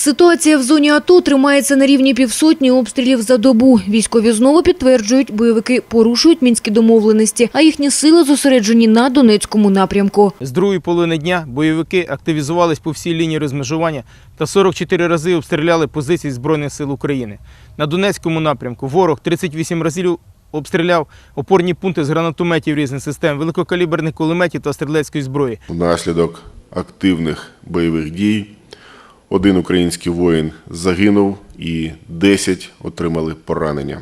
Ситуація в зоні АТО тримається на рівні півсотні обстрілів за добу. Військові знову підтверджують, бойовики порушують мінські домовленості, а їхні сили зосереджені на Донецькому напрямку. З другої половини дня бойовики активізувались по всій лінії розмежування та 44 рази обстріляли позиції Збройних сил України. На Донецькому напрямку ворог 38 разів обстріляв опорні пункти з гранатометів різних систем, великокаліберних кулеметів та стрілецької зброї. Внаслідок активних бойових дій один український воїн загинув і 10 отримали поранення.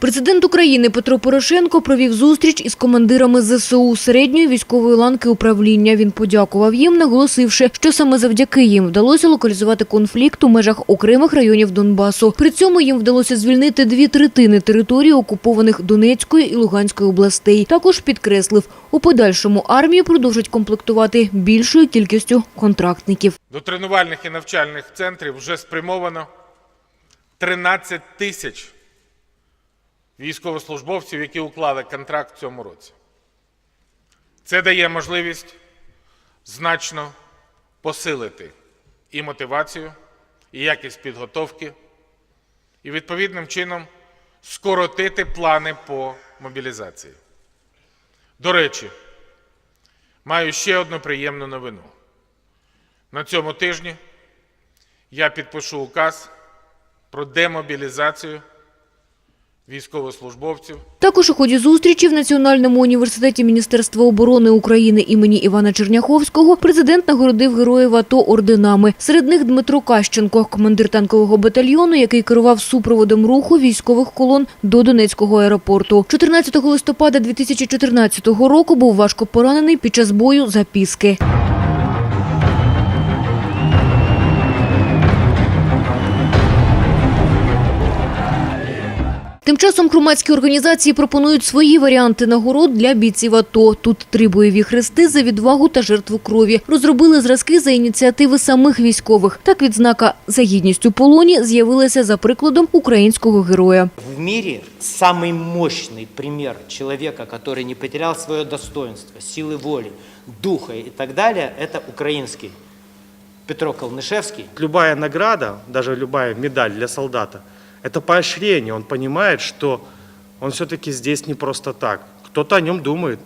Президент України Петро Порошенко провів зустріч із командирами ЗСУ середньої військової ланки управління. Він подякував їм, наголосивши, що саме завдяки їм вдалося локалізувати конфлікт у межах окремих районів Донбасу. При цьому їм вдалося звільнити дві третини території окупованих Донецької і Луганської областей. Також підкреслив, у подальшому армію продовжать комплектувати більшою кількістю контрактників. До тренувальних і навчальних центрів вже спрямовано 13 тисяч військовослужбовців, які уклали контракт в цьому році. Це дає можливість значно посилити і мотивацію, і якість підготовки, і відповідним чином скоротити плани по мобілізації. До речі, маю ще одну приємну новину. На цьому тижні я підпишу указ про демобілізацію військовослужбовців Також у ході зустрічі в Національному університеті Міністерства оборони України імені Івана Черняховського президент нагородив героїв АТО орденами. Серед них Дмитро Кащенко, командир танкового батальйону, який керував супроводом руху військових колон до Донецького аеропорту. 14 листопада 2014 року був важко поранений під час бою за Піски. Тим часом громадські організації пропонують свої варіанти нагород для бійців АТО. Тут три бойові хрести за відвагу та жертву крові. Розробили зразки за ініціативи самих військових. Так відзнака за гідність у полоні з'явилася за прикладом українського героя. В мире самый мощный пример человека, который не потерял свое достоинство, силы воли, духа и так далее, это украинский Петро Калнышевский. Любая награда, даже любая медаль для солдата, это поощрение. Он понимает, что он все-таки здесь не просто так. Кто-то о нем думает.